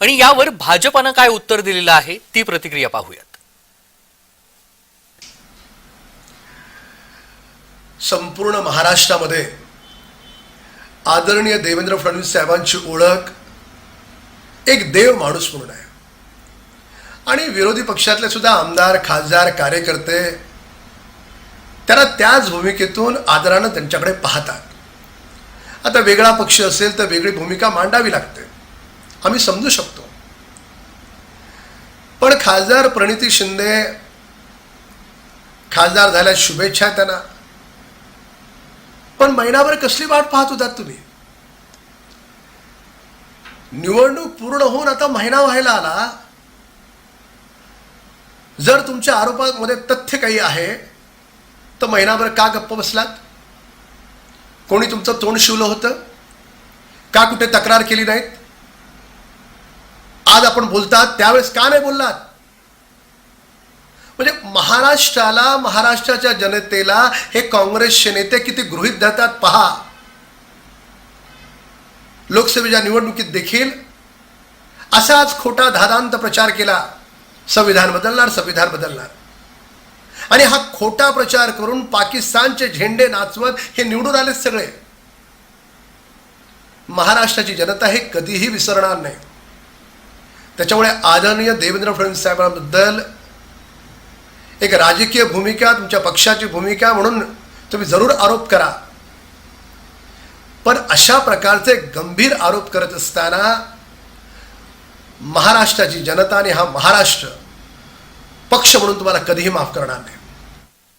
आणि यावर भाजपानं काय उत्तर दिलेलं आहे ती प्रतिक्रिया पाहूयात. संपूर्ण महाराष्ट्रामध्ये आदरणीय देवेंद्र फडणवीस साहेबांची ओळख एक देव माणूस म्हणून आहे. आणि विरोधी पक्षातले सुद्धा आमदार खासदार कार्यकर्ते त्यांना त्याच भूमिकेतून आदरानं त्यांच्याकडे पाहतात. आता वेगळा पक्ष असेल तर वेगळी भूमिका मांडावी लागते. आम्ही समजू शकतो. पण खासदार प्रणिती शिंदे खासदार झाल्या शुभेच्छा त्यांना. पण महिनाभर कसली वाट पाहत होतात तुम्ही? निवडणूक पूर्ण होऊन आता महिना व्हायला आला. जर तुमच्या आरोपामध्ये तथ्य काही आहे तर महिनाभर का गप्प बसलात? कोणी तुमचं तोंड शिवलं होतं? का कुठे तक्रार केली नाहीत? आज आपण बोलतात त्यावेळेस का नाही बोललात म्हणजे महाराष्ट्राला महाराष्ट्राच्या जनतेला हे काँग्रेसचे नेते किती गृहित धरतात पहा. लोकसभेच्या निवडणुकीत देखील असाच खोटा धादांत प्रचार केला. संविधान बदलणार संविधान बदलणार. आणि हा खोटा प्रचार करून पाकिस्तानचे झेंडे नाचवत हे निवडून आले सगळे. महाराष्ट्राची जनता हे कधीही विसरणार नाही. त्याच्यामुळे आदरणीय देवेंद्र फडणवीस साहेबांबद्दल एक राजकीय भूमिका तुमच्या पक्षाची भूमिका म्हणून तुम्ही जरूर आरोप करा. पण अशा प्रकारचे गंभीर आरोप करत असताना महाराष्ट्राची जनता आणि हा महाराष्ट्र पक्ष म्हणून तुम्हाला कधीही माफ करणार नाही.